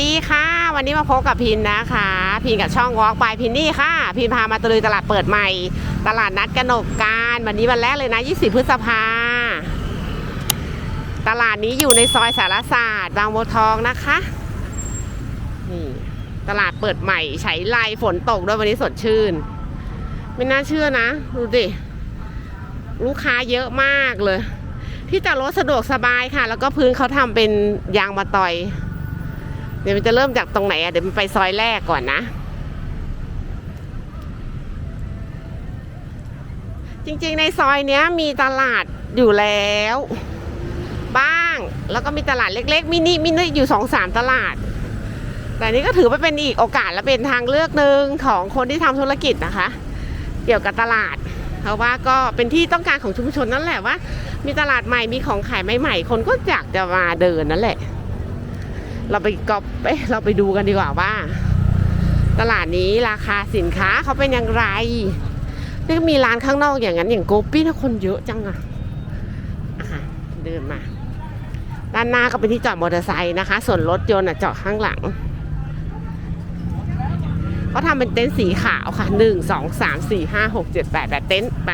ดีค่ะ วันนี้มาพบกับพินนะคะ พินกับช่องวอล์กบายพินนี่ค่ะ พินพามาตะลุยตลาดเปิดใหม่ ตลาดนัดกนกการวันนี้วันแรกเลยนะ 20 พฤษภา ตลาดนี้อยู่ในซอยสารศาสตร์ บางบัวทองนะคะนี่ตลาดเปิดใหม่ใช้ไลฝนตกด้วยวันนี้สดชื่น ไม่น่าเชื่อนะ ดูดิ ลูกค้าเยอะมากเลย ที่จอดรถสะดวกสบายค่ะ แล้วก็พื้นเขาทำเป็นยางมาตอย ดี๋ยวมันจะเริ่มจากตรงไหนอะเดี๋ยวมันไปซอยแรกก่อนนะ จริงๆในซอยเนี้ยมีตลาดอยู่แล้ว บ้างแล้วก็มีตลาดเล็กๆมินิมินิอยู่สองสามตลาด แต่นี่ก็ถือว่าเป็นอีกโอกาสและเป็นทางเลือกหนึ่งของคนที่ทำธุรกิจนะคะ เกี่ยวกับตลาดเพราะว่าก็เป็นที่ต้องการของชุมชนนั่นแหละว่า มีตลาดใหม่มีของขายใหม่ๆคนก็อยากจะมาเดินนั่นแหละ เราไปกอบเอ๊ะเราไปดูกันดีกว่าว่า ตลาดนี้ราคาสินค้าเขาเป็นอย่างไรนี่ก็มีร้านข้างนอกอย่างนั้นอย่างโกปี้ถ้าคนเยอะจังอะอะเดินมา ด้านหน้าก็เป็นที่จอดมอเตอร์ไซค์นะคะ ส่วนรถยนต์อะจอดข้างหลังเขาทำเป็นเต็นท์สีขาวค่ะหนึ่งสองสามสี่ห้าหกเจ็ดแปดแปดเต็นท์ไป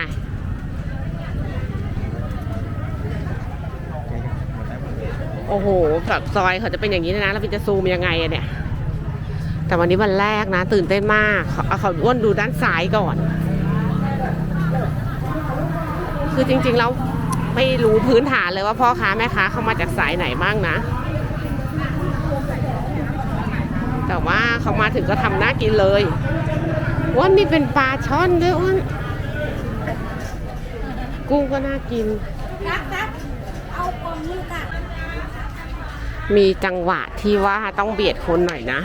โอ้โหแบบซอยเขาจะเป็นอย่างนี้นะแล้วมันจะซูมยังไงอะเนี่ย แต่วันนี้วันแรกนะ ตื่นเต้นมากเขาเอาเขาอ้วนดูด้านซ้ายก่อน คือจริง ๆ แล้วไม่รู้พื้นฐานเลยว่าพ่อค้าแม่ค้าเขามาจากสายไหนบ้างนะ แต่ว่าเขามาถึงก็ทำน่ากินเลยอ้วนมีเป็นปลาช่อนด้วยอ้วนกุ้งก็น่ากิน รักรักเอากล่องนึงค่ะ มีจังหวะที่ว่าต้องเบียดคนหน่อยนะ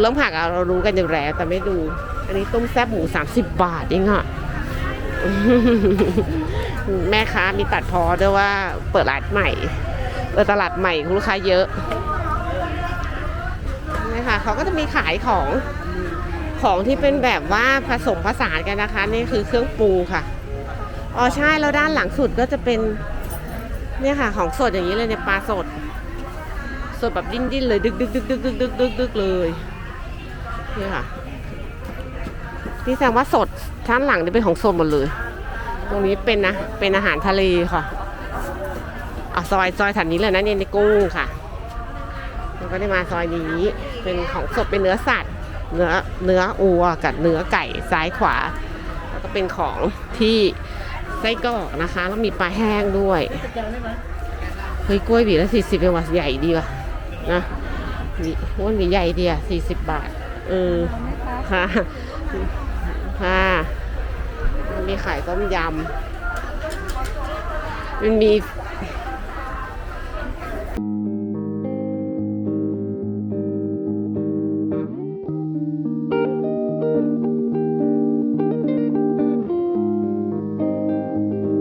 เริ่มผักเรารู้กันอยู่แล้วแต่ไม่ดู อันนี้ต้มแซ่บหมู30 บาทเองค่ะแม่ค้ามีตัดพอด้วยว่าเปิดร้านใหม่ เปิดตลาดใหม่ลูกค้าเยอะนี่ค่ะเขาก็จะมีขายของของที่เป็นแบบว่าผสมผสานกันนะคะ นี่คือเครื่องปูค่ะอ๋อใช่แล้วด้านหลังสุดก็จะเป็นเนี่ยค่ะ ของสดอย่างนี้เลยเนี่ยปลาสดสดแบบดิ้นดิ้นเลยดึกดึกดึกดึกดึกดึกดึกเลย นี่ค่ะ นี่แสดงว่าสดชั้นหลังนี่เป็นของสดหมดเลย ตรงนี้เป็นนะ เป็นอาหารทะเลค่ะอะซอยซอยถัดนี้เลยนะเนี่ยในกุ้งค่ะแล้วก็ได้มาซอยนี้ เป็นของสดเป็นเนื้อสัตว์ เนื้อเนื้ออัวกับเนื้อไก่ซ้ายขวา แล้วก็เป็นของที่ไส้กรอกนะคะ แล้วมีปลาแห้งด้วยเฮ้ยกล้วยหวีละสี่สิบเองว่ะใหญ่ดีว่ะนะหวีอ้วนหวีใหญ่ดีอะสี่สิบบาท เออค่ะค่ะมีขายต้มยำมันมี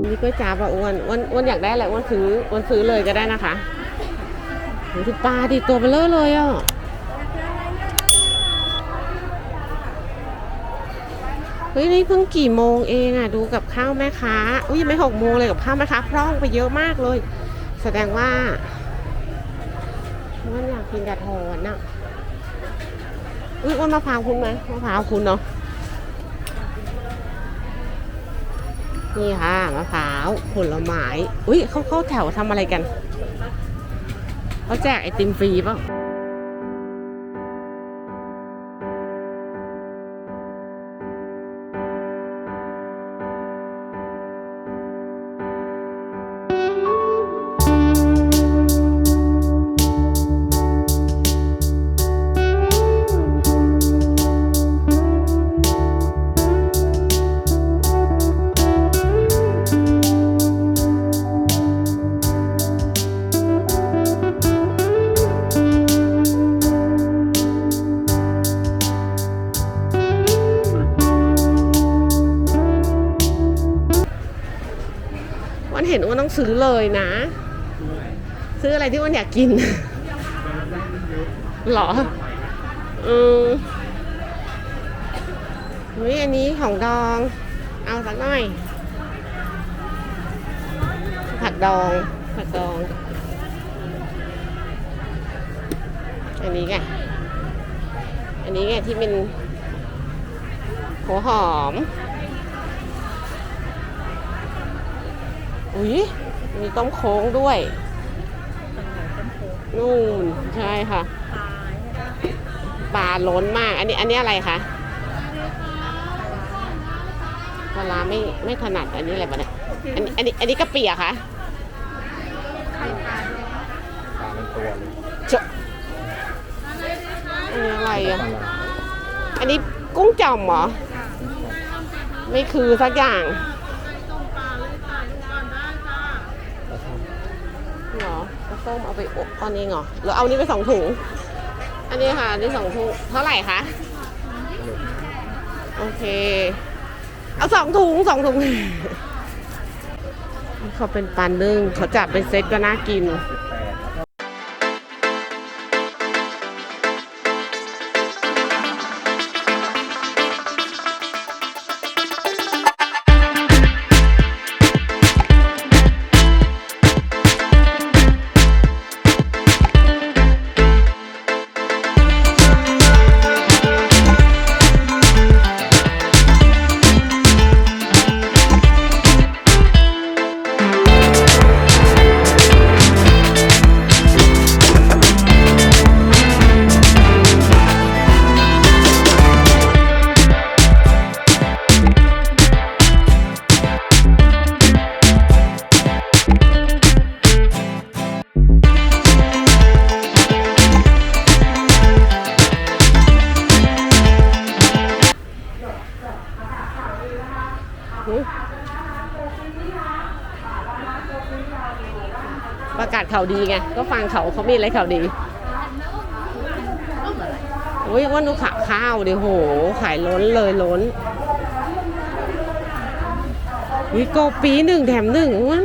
มีก๋วยจั๊บอะอ้วนอ้วนอ้วนอยากได้อะไรอ้วนซื้ออ้วนซื้อเลยก็ได้นะคะโหดูปลาดิตัวเบลอเลยอะ เฮ้ยนี่เพิ่งกี่โมงเองอะดูกับข้าวแม่ค้าอุ้ยไม่หกโมงเลยกับข้าวแม่ค้าพร่องไปเยอะมากเลย แสดงว่าอ้วนอยากกินกระทอนอะอุ้ยอ้นมะพร้าวคุณไหมมะพร้าวคุณเนาะนี่ค่ะมะพร้าวผลไม้อุ้ยเขาเข้าแถวทำอะไรกันเขาแจกไอติมฟรีปล่ ต้องซื้อเลยนะ ซื้ออะไรที่อ้วันอยากกินหรออืมเฮ้ยอันนี้ของดอง เอาสักหน่อย ผักดอง ผักดอง อันนี้ไง อันนี้ไงที่เป็นหัวหอม อุ้ยมีต้มโค้งด้วยนู่นใช่ค่ะปลาล้นมาก อันนี้อันนี้อะไรคะปลาร้าไม่ไม่ถนัดอันนี้อะไรบ้เนี่ยอันนี้อันนี้อันนี้กะปิอะคะปลาเป็นตัวเลยเจาะอันนี้อะไรอะอันนี้กุ้งจ่อมเหรอ ไม่คือสักอย่างเหรอปลา ส้มเอาไปอบเอานี้เหรอหรือเอานี้ไปสองถุง อันนี้ค่ะ อันนี้สองถุง เท่าไหร่คะ โอเค เอาสองถุงสองถุงนี่เขาเป็นปลานึ่งเขาจัดเป็นเซตก็น่ากิน ข่าวดีไงก็ฟังเขาเขามีอะไรข่าวดีโอ้ยว่านุขาข้าวดิโห ขายล้นเลยล้นวิโกปีหนึ่งแถมหนึ่งอ้วน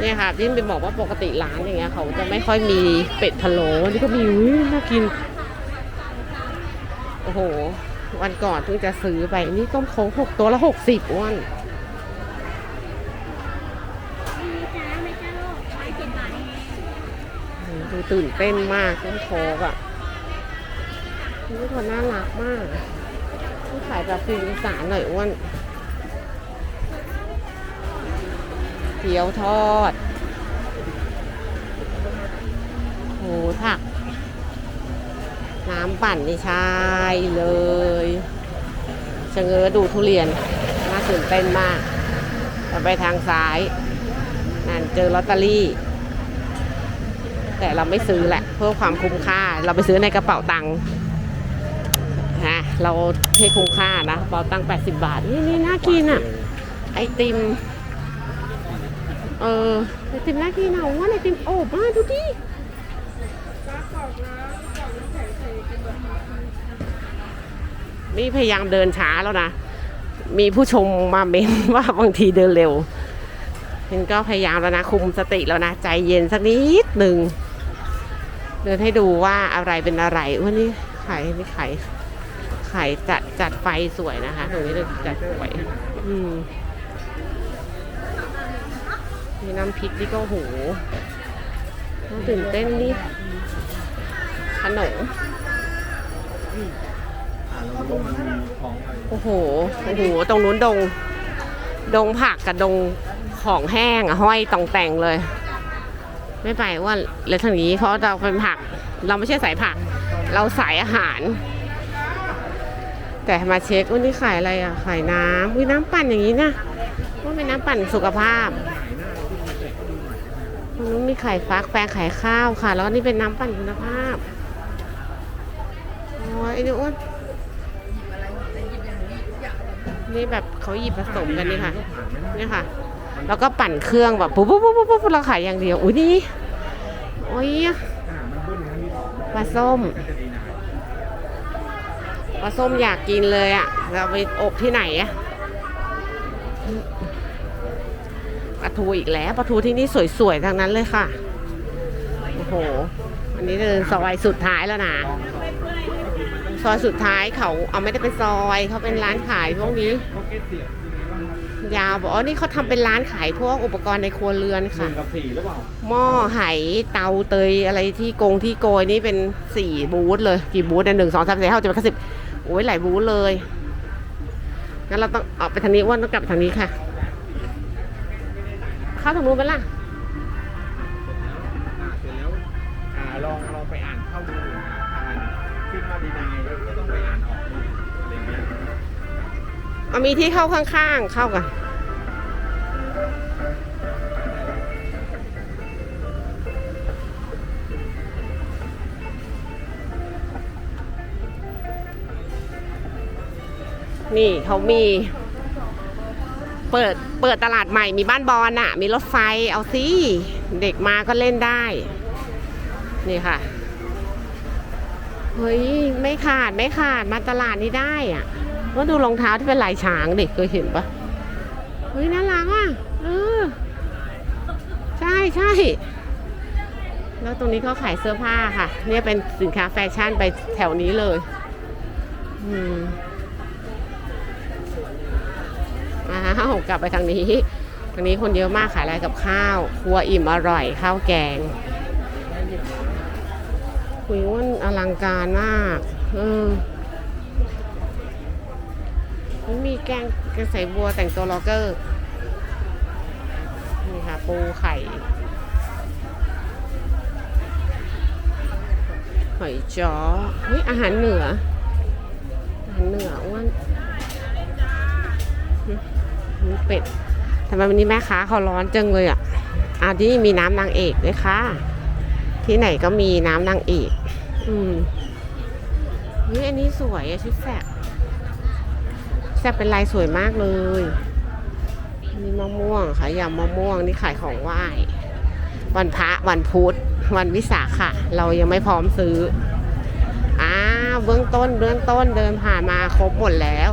เนี่ยค่ะที่ไปบอกว่าปกติร้านอย่างเงี้ยเขาจะไม่ค่อยมีเป็ดพะโล้วันนี้ก็มีอุ้ยน่ากิน โอ้โห วันก่อนเพิ่งจะซื้อไปนี่ต้มโค้งหกตัวละหกสิบอ้วน ดูตื่นเต้นมากต้นโคกอะนี่คนน่ารักมากนี่ขายแบบฟิลอีสานหน่อยอ้วนเกี๊ยวทอดโหผัก น้ำปั่นนี่ใช่เลยชะเง้อดูทุเรียน น่าตื่นเต้นมาก ไปทางซ้าย นั่นเจอลอตเตอรี่ แต่เราไม่ซื้อแหละเพื่อความคุ้มค่า เราไปซื้อในกระเป๋าตังค์ฮะเราให้คุ้มค่านะกระเป๋าตังค์80 บาท นี่นี่น่ากินอะ ไอติม เออไอติมน่ากินอะว่าไอติมโอบมากดูดินี่พยายามเดินช้าแล้วนะ มีผู้ชมมาเมนว่าบางทีเดินเร็วฉันก็พยายามแล้วนะคุมสติแล้วนะ ใจเย็นสักนิดหนึ่ง เดินให้ดูว่าอะไรเป็นอะไรวันนี้ขายนี่ขายขายจัดจัดไฟสวยนะคะตรงนี้เลยจัดสวย อืมมีน้ำพริกนี่ก็โหตื่นเต้นนี่ขนมโอ้โห โอ้โห ตรงนู้นดง ดงผักกับดงของแห้งอะห้อยตองแต่งเลย ไม่ไปว่าเลยทางนี้เพราะเราเป็นผัก เราไม่ใช่สายผัก เราสายอาหาร แต่มาเช็คว่านี่ขายอะไรอะขายน้ำวิน้ำปั่นอย่างนี้นะว่าเป็นน้ำปั่นสุขภาพนู้นมีไข่ฟักแปลงขายข้าวค่ะ แล้วนี่เป็นน้ำปั่นคุณภาพโอ้ยไอ้นี่อ้วนนี่แบบเขาหยิบผสมกันนี่ค่ะ นี่ค่ะ แล้วก็ปั่นเครื่องแบบปุ๊บปุ๊บปุ๊บปุ๊บเราขายอย่างเดียวอุ้ยนี่โอ้ยปลาส้มปลาส้มอยากกินเลยอะ่ะเราไปอบที่ไหนอะ่ะปลาทูอีกแล้วปลาทูที่นี่สวยๆทั้งนั้นเลยค่ะโอ้โหอันนี้เดินซอยสุดท้ายแล้วนะซอยสุดท้ายเขาเอาไม่ได้เป็นซอยเขาเป็นร้านขายพวกนี้ ยบยาวบอกอ๋อนี่เขาทำเป็นร้านขายพวกอุปกรณ์ในครัวเรือนหนึ่ค่ะงกับสี่หรือเปล่าหม้อไหเตาเตยอะไรที่กงที่โกยนี่เป็นสี่บูธเลยกี่บูธเนี่ยหนึ่งสองสามสี่ห้าหกเจ็ดแปดเก้าสิบโอ้ยหลายบูธเลยงั้นเราต้องออกไปทางนี้อ้ว่าต้องกลับไปทางนี้ค่ะ เข้าทางนู้นไปล่ะ เอามีที่เข้าข้างๆ เข้ากันนี่เขามีเปิดเปิดตลาดใหม่มีบ้านบอลน่ะมีรถไฟเอาสิเด็กมาก็เล่นได้ นี่ค่ะ เฮ้ย ไม่ขาดไม่ขาดมาตลาดนี้ได้อะ ว่าดูรองเท้าที่เป็นลายช้างเด็กเคยเห็นปะเฮ้ยน่ารักอะเออใช่ใช่แล้วตรงนี้เขาขายเสื้อผ้าค่ะ เนี่ยเป็นสินค้าแฟชั่นไปแถวนี้เลยอืมอ้าวกลับไปทางนี้ทางนี้คนเยอะมากขายอะไรกับข้าว ครัวอิ่มอร่อย ข้าวแกงคุยว่าอลังการมากเออ มันมีแกงแกงใสบัวแต่งตัวล็อกเกอร์นี่ค่ะปูไข่หอยจ้อเฮ้ยอาหารเหนือ อาหารเหนืออ้วนมีเป็ดทำไมวันนี้แม่ค้าเขาร้อนจังเลยอะอ่าที่มีน้ำนางเอกด้วยค่ะ ที่ไหนก็มีน้ำนางเอก อืมเฮ้ยอันนี้สวยอะชุดแสก แซ่บเป็นลายสวยมากเลยนี่มะม่วงค่ะยำมะม่วงนี่ขายของไหว้วันพระวันพุธวันวิสาขะเรายังไม่พร้อมซื้ออ้าเบื้องต้นเบื้องต้นเดินผ่านมาครบหมดแล้ว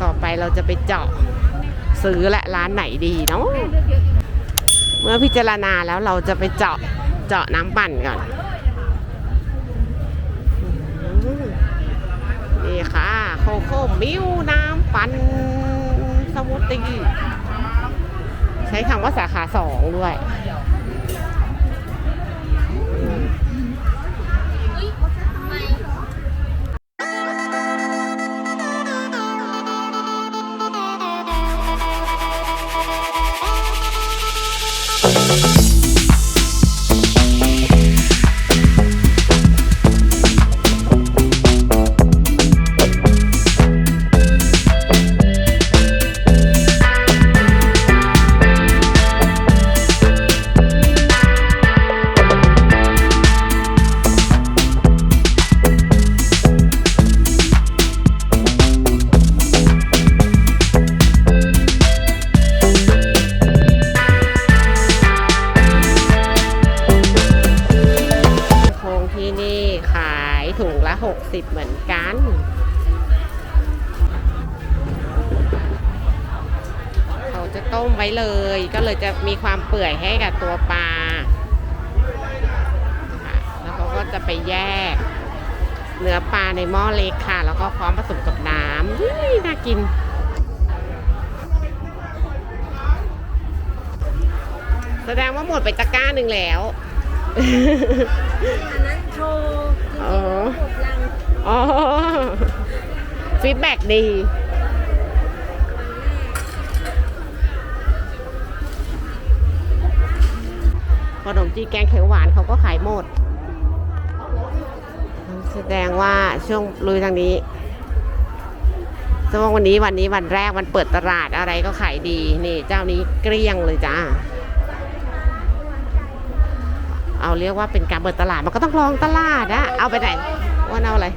ต่อไปเราจะไปเจาะซื้อและร้านไหนดีเนาะเมื่อพิจารณาแล้วเราจะไปเจาะเจาะน้ำปั่นก่อนอืม นี่ค่ะ โคโค่มิวน้ำปันสมูทตี้ใช้คำว่าสาขาสองด้วย ก็เลยจะมีความเปื่อยให้กับตัวปลาค่ะแล้วเขาก็จะไปแยก เนื้อปลาในหม้อเล็กค่ะ แล้วก็พร้อมผสมกับน้ำอุ๊ยน่ากินแสดงว่าหมดไปตะกร้าหนึ่งแล้วอันนั้นโชว์จริงๆอ๋อหมดยังอ๋อฟีดแบ็กดี ขนมจีแกงเขียวหวานเขาก็ขายหมด แสดงว่าช่วงลุยทางนี้ช่วงวันนี้วันนี้วันแรกวันเปิดตลาดอะไรก็ขายดีนี่เจ้านี้เกลี้ยงเลยจ้าเอาเรียกว่าเป็นการเปิดตลาดมันก็ต้องลองตลาดอะเอาไปไหนว่าเอาอะไร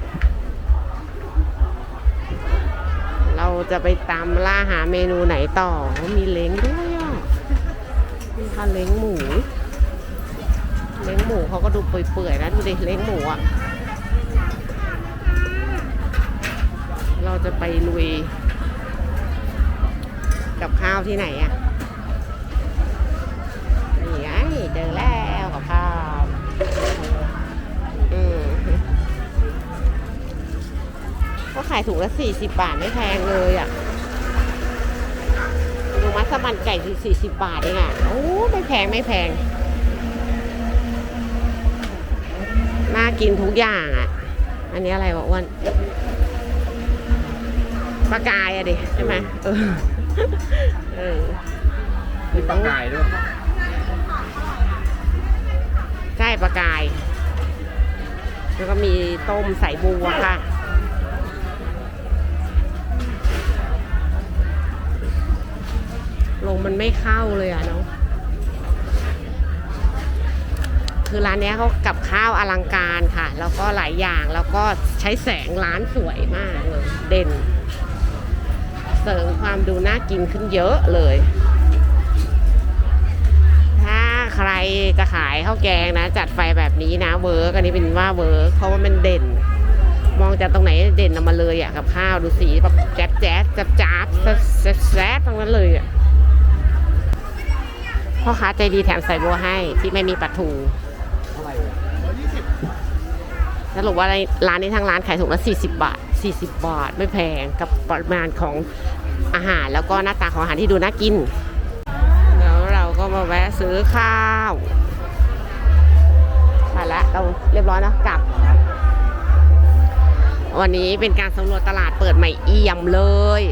เราจะไปตามล่าหาเมนูไหนต่อมีเล้งด้วยอะมีค่ะเล้งหมู เล้งหมูเขาก็ดูเปื่อยๆนะดูดิเล้งหมูอะ เราจะไปลุย กับข้าวที่ไหนอะนี่ไงเจอแล้วกับข้าวอืมก็ขายถุงละสี่สิบบาทไม่แพงเลยอะดูมัสมันไก่สี่สิบบาทเองอะ โอ้ ไม่แพงไม่แพง น่ากินทุกอย่างอะ อันนี้อะไรวะอ้วนปลากายอะดิใช่ไหมเออเออมีปลากายด้วยใช่ปลากาย แล้วก็มีต้มใส่บัวค่ะลมมันไม่เข้าเลยอะเนาะ คือร้านนี้เขากับข้าวอลังการค่ะ แล้วก็หลายอย่างแล้วก็ใช้แสงร้านสวยมากเลยเด่น เสริมความดูน่ากินขึ้นเยอะเลย ถ้าใครจะขายข้าวแกงนะ จัดไฟแบบนี้นะเวิร์กอันนี้เป็นว่าเวิร์กเพราะว่ามันเด่น มองจากตรงไหนเด่นออกมาเลยอะกับข้าวดูสีแบบแจ๊ดแจ๊ดจับจับแซ่บแซ่บแซ่บทั้งนั้นเลยอะพ่อค้าใจดีแถมใส่บัวให้ที่ไม่มีปลาทู สรุปว่าร้านนี้ทั้งร้านขายถุงละ40 บาท 40 บาท ไม่แพงกับปริมาณของอาหารแล้วก็หน้าตาของอาหารที่ดูน่ากิน แล้วเราก็มาแวะซื้อข้าวไปละเราเรียบร้อยนะกลับ วันนี้เป็นการสำรวจตลาดเปิดใหม่เอี่ยมเลย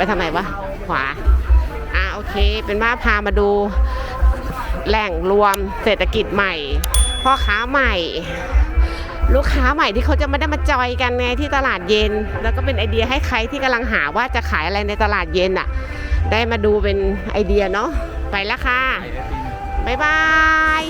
ไปทางไหนวะ ขวา อ่าโอเค เป็นว่าพามาดูแหล่งรวมเศรษฐกิจใหม่ พ่อค้าใหม่ ลูกค้าใหม่ที่เขาจะไม่ได้มาจอยกันไงที่ตลาดเย็น แล้วก็เป็นไอเดียให้ใครที่กำลังหาว่าจะขายอะไรในตลาดเย็นอะ ได้มาดูเป็นไอเดียเนาะไปแล้วค่ะ บ๊ายบาย